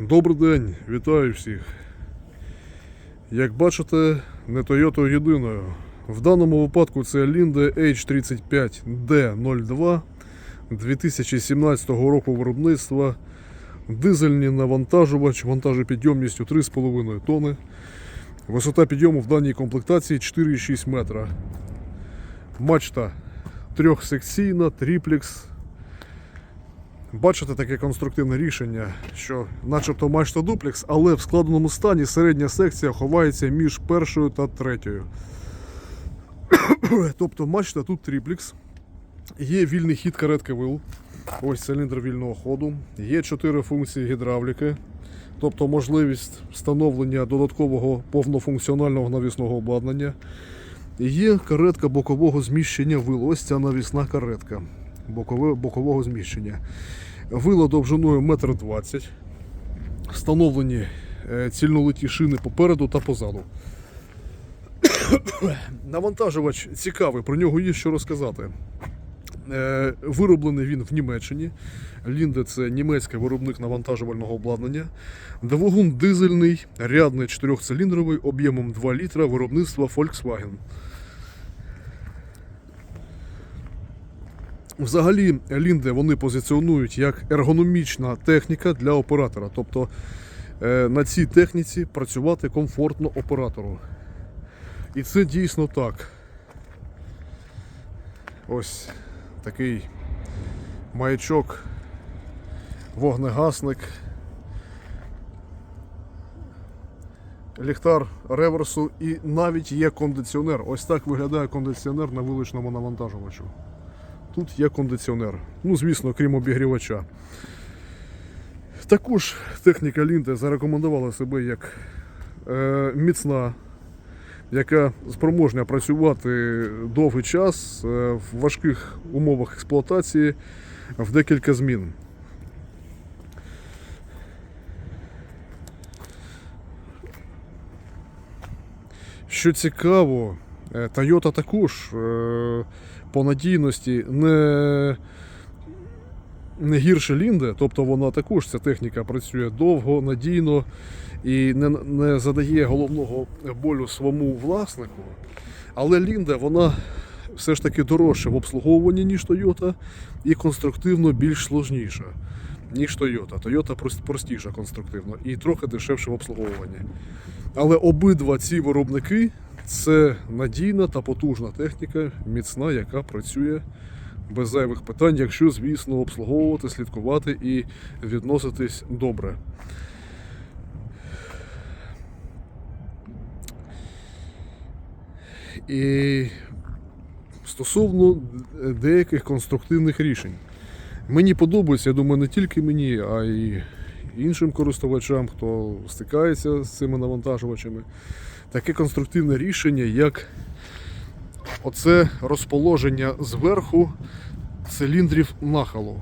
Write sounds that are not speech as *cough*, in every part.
Добрий день, вітаю всіх. Як бачите, не Toyota єдиною. В даному випадку це Linde H35D02 2017 року виробництва. Дизельний навантажувач вантажопідйомністю 3,5 тонни. Висота підйому в даній комплектації 4,6 метра. Мачта трьохсекційна, триплекс. Бачите таке конструктивне рішення, що начебто мачта дуплекс, але в складеному стані середня секція ховається між першою та третьою. *coughs* тобто мачта тут триплекс. Є вільний хід каретки вил. Ось циліндр вільного ходу. Є чотири функції гідравліки, тобто можливість встановлення додаткового повнофункціонального навісного обладнання. Є каретка бокового зміщення вил. Ось ця навісна каретка бокове, бокового зміщення. Вила довжиною 1,20 м. Встановлені е, цільнолиті шини попереду та позаду. *coughs* Навантажувач цікавий, про нього є що розказати. Е, Вироблений він в Німеччині. Лінде це німецький виробник навантажувального обладнання. Двигун дизельний, рядний 4-циліндровий об'ємом 2 літра виробництва Volkswagen. Взагалі, Лінде вони позиціонують як ергономічна техніка для оператора. Тобто е, на цій техніці працювати комфортно оператору. І це дійсно так. Ось такий маячок, вогнегасник, ліхтар реверсу і навіть є кондиціонер. Ось так виглядає кондиціонер на вуличному навантажувачу. Тут є кондиціонер. Ну, звісно, крім обігрівача. Також техніка Лінде зарекомендувала себе як е, міцна, яка спроможна працювати довгий час е, в важких умовах експлуатації в декілька змін. Що цікаво, Toyota також е, по надійності не, не гірше Лінде, тобто вона також ця техніка працює довго, надійно і не, не задає головного болю своєму власнику. Але Лінда вона все ж таки дорожча в обслуговуванні, ніж Toyota, і конструктивно більш сложніша, ніж Toyota. Toyota простіша конструктивно і трохи дешевше в обслуговуванні. Але обидва ці виробники це надійна та потужна техніка, міцна, яка працює без зайвих питань, якщо, звісно, обслуговувати, слідкувати і відноситись добре. І стосовно деяких конструктивних рішень. Мені подобається, я думаю, не тільки мені, а й іншим користувачам, хто стикається з цими навантажувачами. Таке конструктивне рішення, як оце розположення зверху циліндрів нахилу.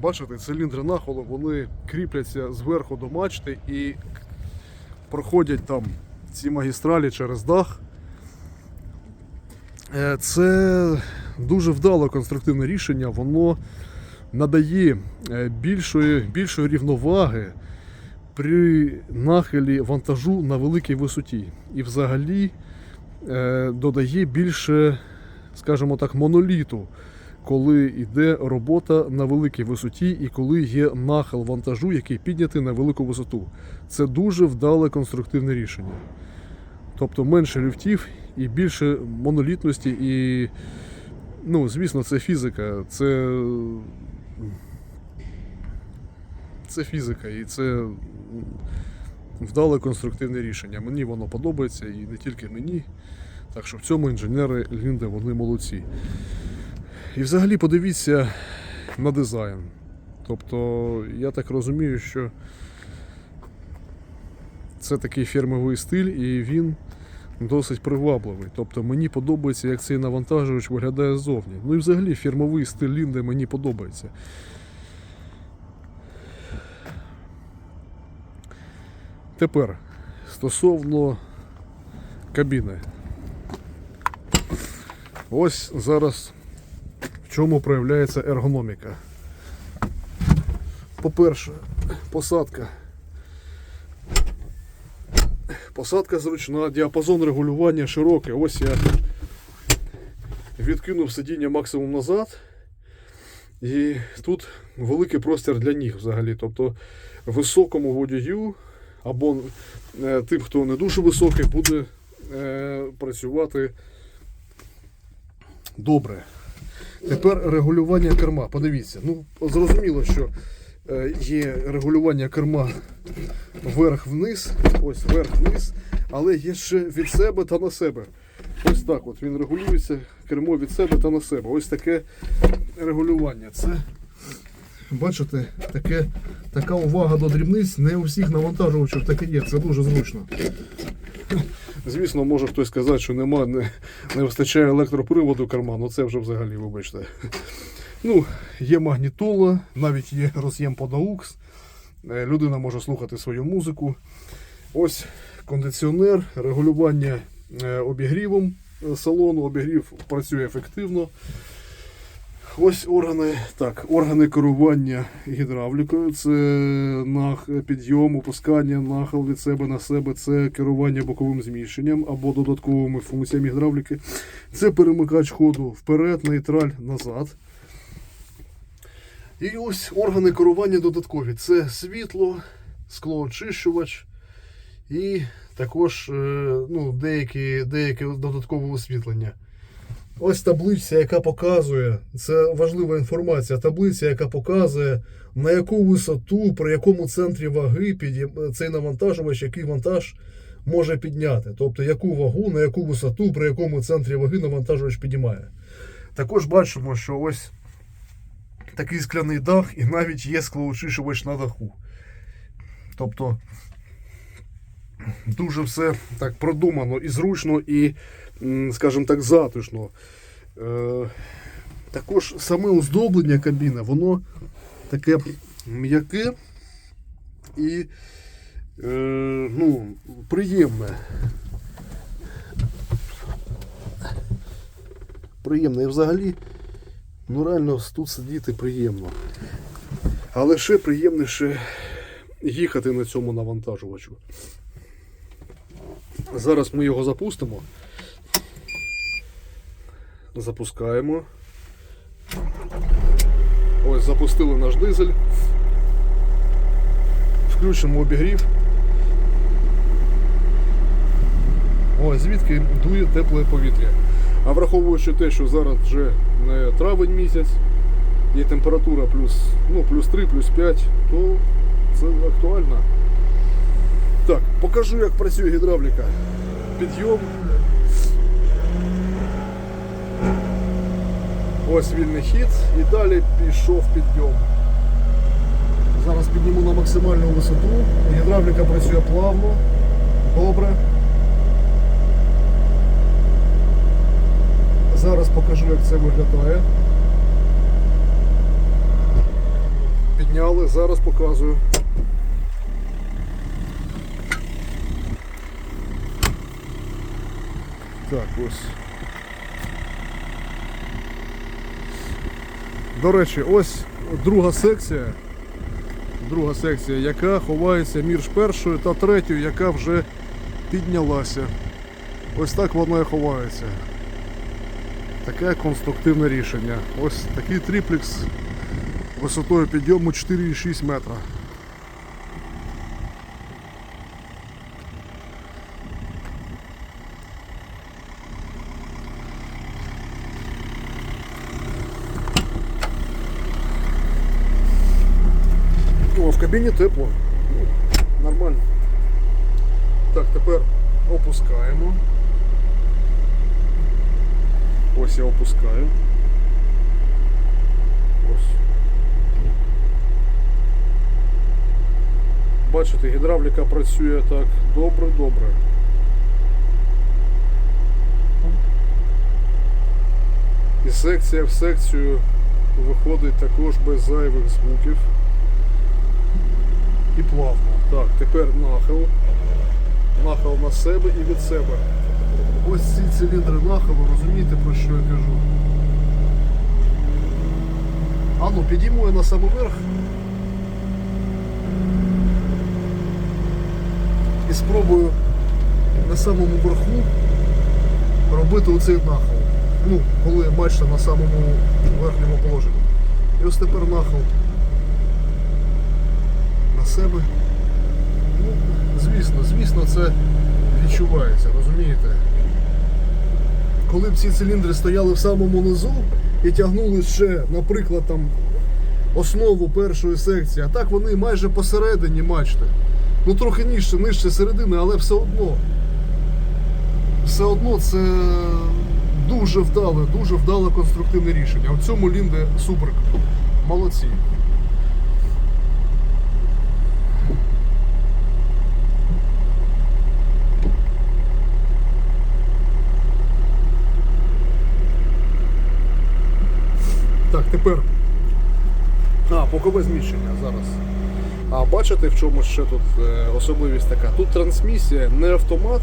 Бачите, циліндри нахилу вони кріпляться зверху до мачти і проходять там ці магістралі через дах. Е, Це дуже вдале конструктивне рішення, воно надає е, більшої, більшої рівноваги при нахилі вантажу на великій висоті. І взагалі е, додає більше, скажімо так, моноліту, коли йде робота на великій висоті і коли є нахил вантажу, який піднятий на велику висоту. Це дуже вдале конструктивне рішення. Тобто менше люфтів і більше монолітності, і, ну, звісно, це фізика, це, це фізика і це вдале конструктивне рішення. Мені воно подобається і не тільки мені. Так що в цьому інженери Лінде вони молодці. І взагалі подивіться на дизайн. Тобто, я так розумію, що це такий фірмовий стиль, і він досить привабливий. Тобто мені подобається, як цей навантажувач виглядає ззовні. Ну і взагалі фірмовий стиль Лінде мені подобається. Тепер стосовно кабіни. Ось зараз в чому проявляється ергономіка. по-перше, посадка. Посадка зручна, діапазон регулювання широкий. Ось я відкинув сидіння максимум назад. І тут великий простір для ніг взагалі. Тобто високому водію або е, тим, хто не дуже високий, буде е, працювати добре. Тепер регулювання керма. Подивіться. Ну, зрозуміло, що е, є регулювання керма вверх-вниз, ось вверх-вниз, але є ще від себе та на себе. Ось так от він регулюється кермо від себе та на себе. Ось таке регулювання. Це, бачите, таке, така увага до дрібниць. Не у всіх навантажувачів таке є. Це дуже зручно. Звісно, може хтось сказати, що нема, не, не вистачає електроприводу керма, ну це вже взагалі, вибачте. Ну, є магнітола, навіть є роз'єм под AUX. Е, Людина може слухати свою музику. Ось кондиціонер, регулювання е, обігрівом салону. Обігрів працює ефективно. Ось органи, так, органи керування гідравлікою. Це нах, підйом, опускання, нахил від себе на себе, це керування боковим зміщенням або додатковими функціями гідравліки. Це перемикач ходу вперед, нейтраль, назад. І ось органи керування додаткові. Це світло, склоочищувач і також е, ну, деякі, деяке додаткове освітлення. Ось таблиця, яка показує, це важлива інформація. Таблиця, яка показує, на яку висоту, при якому центрі ваги під'єм- цей навантажувач, який вантаж може підняти. Тобто, яку вагу, на яку висоту, при якому центрі ваги навантажувач підіймає. Також бачимо, що ось такий скляний дах, і навіть є склоочищувач на даху. Тобто дуже все так продумано і зручно, і, скажімо так, затишно. Е, також саме оздоблення кабіни, воно таке м'яке і е, ну, приємне. Приємне. І взагалі, ну реально тут сидіти приємно. Але ще приємніше їхати на цьому навантажувачу. Зараз ми його запустимо. Запускаємо. Ось, запустили наш дизель. Включимо обігрів. Ось звідки дує тепле повітря. А враховуючи те, що зараз вже не травень місяць, і температура плюс, ну, плюс 3, плюс 5, то це актуально. Так, покажу, як працює гідравліка. Підйом. Ось вільний хід і далі пішов підйом. Зараз підніму на максимальну висоту. Гідравліка працює плавно, добре. Зараз покажу, як це виглядає. Підняли, зараз показую. Так, ось. До речі, ось друга секція. Друга секція, яка ховається між першою та третьою, яка вже піднялася. Ось так вона і ховається. Таке конструктивне рішення. Ось такий триплекс висотою підйому 4,6 метра. О, в кабіні тепло. Ну, нормально. Так, тепер опускаємо. Ось я опускаю. Ось. Бачите, гідравліка працює так добре-добре. І секція в секцію виходить також без зайвих звуків і плавно. Так, тепер нахил. Нахил на себе і від себе. Ось ці циліндри нахилу, розумієте про що я кажу? А ну, підійму я на себе верх. І спробую на самому верху робити оцей нахил. Ну, коли бачите на самому верхньому положенні. І ось тепер нахил себе. Ну, звісно, звісно, це відчувається, розумієте? Коли б ці циліндри стояли в самому низу і тягнули ще, наприклад, там основу першої секції, а так вони майже посередині, бачите. Ну трохи нижче, нижче середини, але все одно. Все одно це дуже вдале, дуже вдале конструктивне рішення. У цьому Лінде супер. Молодці. Так, тепер. А, бокове зміщення зараз. А бачите, в чому ще тут е, особливість така? Тут трансмісія не автомат,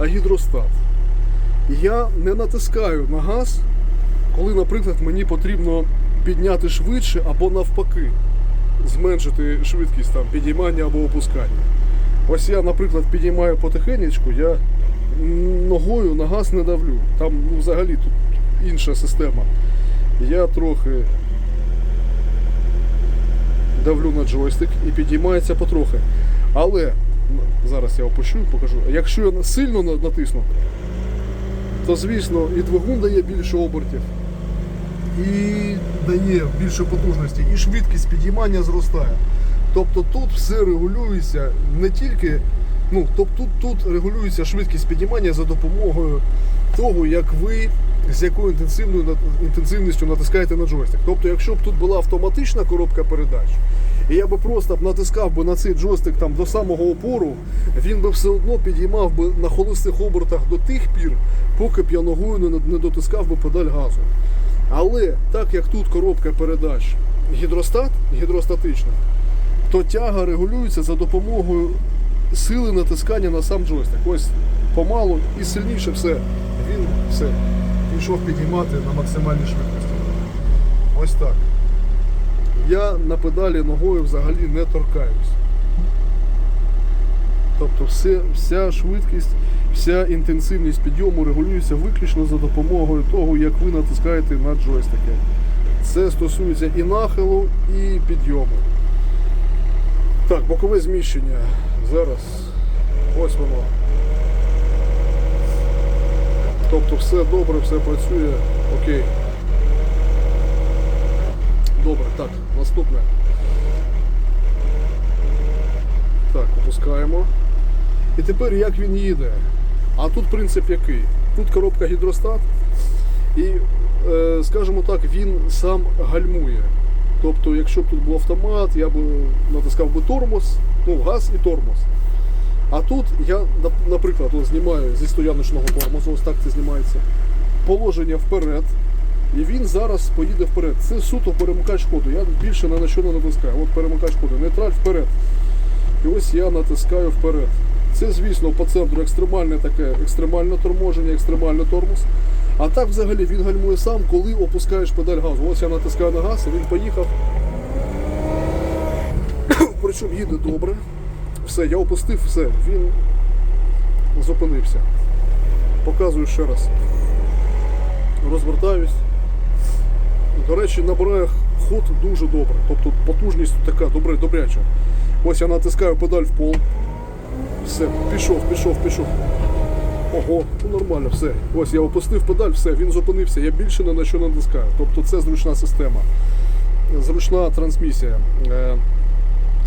а гідростат. Я не натискаю на газ, коли, наприклад, мені потрібно підняти швидше або навпаки, зменшити швидкість там, підіймання або опускання. Ось я, наприклад, підіймаю потихенечку, я ногою на газ не давлю. Там ну, взагалі тут інша система. Я трохи давлю на джойстик і підіймається потрохи. Але зараз я опущу і покажу. Якщо я сильно натисну, то звісно і двигун дає більше обертів, і дає більше потужності, і швидкість підіймання зростає. Тобто тут все регулюється не тільки. Ну, тобто тут, тут регулюється швидкість підіймання за допомогою того, як ви з якою інтенсивною інтенсивністю натискаєте на джойстик. Тобто, якщо б тут була автоматична коробка передач, і я би просто б натискав би на цей джойстик там до самого опору, він би все одно підіймав би на холостих обертах до тих пір, поки б я ногою не, не дотискав би педаль газу. Але так як тут коробка передач гідростат, гідростатична, то тяга регулюється за допомогою сили натискання на сам джойстик. Ось помалу і сильніше все. Він все пішов підіймати на максимальній швидкості. Ось так. Я на педалі ногою взагалі не торкаюсь. Тобто все, вся швидкість, вся інтенсивність підйому регулюється виключно за допомогою того, як ви натискаєте на джойстики. Це стосується і нахилу, і підйому. Так, бокове зміщення. Зараз. Ось воно. Тобто все добре, все працює. Окей. Добре, так, наступне. Так, опускаємо. І тепер як він їде. А тут принцип який? Тут коробка гідростат, і, е, скажімо так, він сам гальмує. Тобто, якщо б тут був автомат, я б натискав би тормоз, ну, газ і тормоз. А тут я, наприклад, знімаю зі стояночного тормозу, ось так це знімається. Положення вперед. І він зараз поїде вперед. Це суто перемикач ходу. Я більше на що не натискаю. От перемикач ходу. Нейтраль вперед. І ось я натискаю вперед. Це, звісно, по центру екстремальне таке екстремальне торможення, екстремальний тормоз. А так взагалі він гальмує сам, коли опускаєш педаль газу. Ось я натискаю на газ, і він поїхав. *coughs* Причому їде добре. Все, я опустив, все, він зупинився. Показую ще раз. Розвертаюсь. До речі, набирає ход дуже добре. Тобто потужність така добре, добряча. Ось я натискаю педаль в пол. Все, пішов, пішов, пішов. Ого, ну нормально, все. Ось я опустив педаль, все, він зупинився. Я більше ні на що натискаю. Тобто це зручна система. Зручна трансмісія.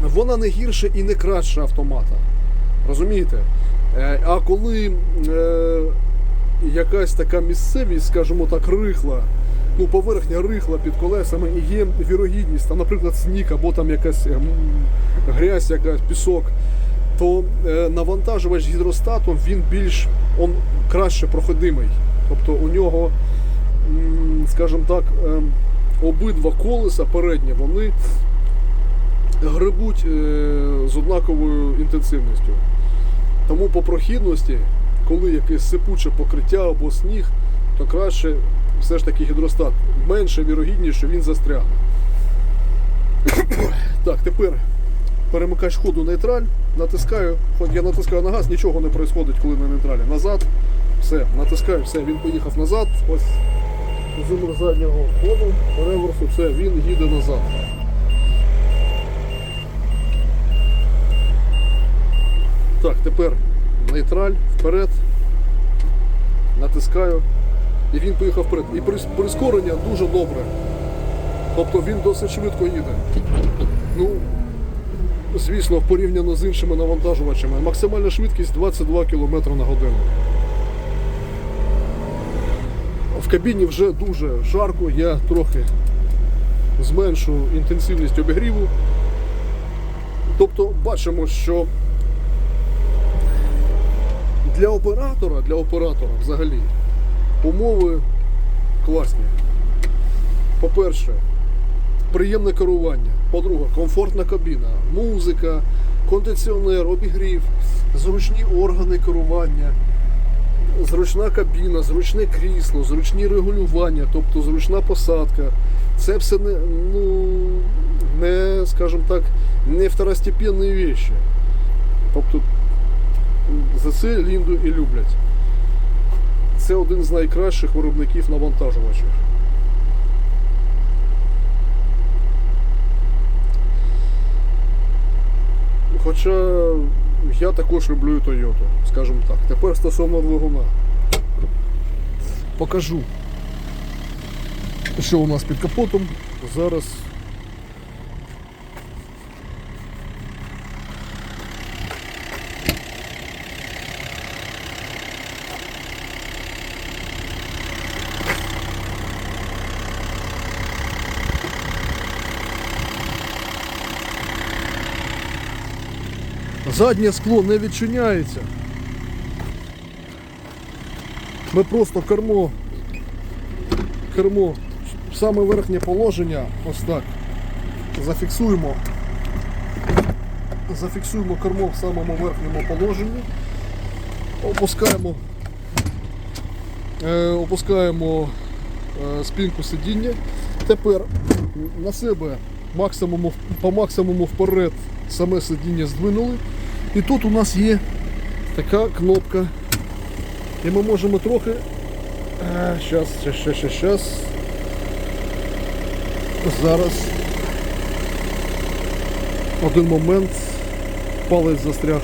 Вона не гірше і не краще автомата. Розумієте? Е, А коли е, якась така місцевість, скажімо так, рихла, ну, поверхня рихла під колесами і є вірогідність, там, наприклад, сніг або там якась ем, грязь, якась пісок, то е, навантажувач гідростату він більш он краще проходимий. Тобто у нього, скажімо так, ем, обидва колеса передні, вони грибуть е, з однаковою інтенсивністю. Тому по прохідності, коли якесь сипуче покриття або сніг, то краще все ж таки гідростат. Менше вірогідніше, що він застрягне. так, тепер перемикач ходу нейтраль, натискаю, хоч я натискаю на газ, нічого не відбувається, коли на нейтралі. Назад, все, натискаю, все, він поїхав назад. Ось зумер заднього ходу, реверсу, все, він їде назад. Так, тепер нейтраль, вперед. Натискаю. І він поїхав вперед. І прискорення дуже добре. Тобто він досить швидко їде. Ну, звісно, порівняно з іншими навантажувачами. Максимальна швидкість 22 км на годину. В кабіні вже дуже жарко, я трохи зменшу інтенсивність обігріву. Тобто бачимо, що для оператора, для оператора взагалі умови класні. По-перше, приємне керування. По-друге, комфортна кабіна, музика, кондиціонер, обігрів, зручні органи керування, зручна кабіна, зручне крісло, зручні регулювання, тобто зручна посадка. Це все не, ну, не скажімо так, не второстепенні вещи. Тобто за це Лінду і люблять. Це один з найкращих виробників навантажувачів. Хоча я також люблю Toyota, скажімо так. Тепер стосовно двигуна. Покажу, що у нас під капотом. Зараз заднє скло не відчиняється. Ми просто кермо, кермо, саме верхнє положення, ось так. Зафіксуємо. Зафіксуємо кермо в самому верхньому положенні. Опускаємо, е, опускаємо е, спинку сидіння. Тепер на себе максимуму, по максимуму вперед саме сидіння здвинули. І тут у нас є така кнопка. І ми можемо трохи. Зараз, ще, ще, ще, зараз. Зараз. Один момент. Палець застряг.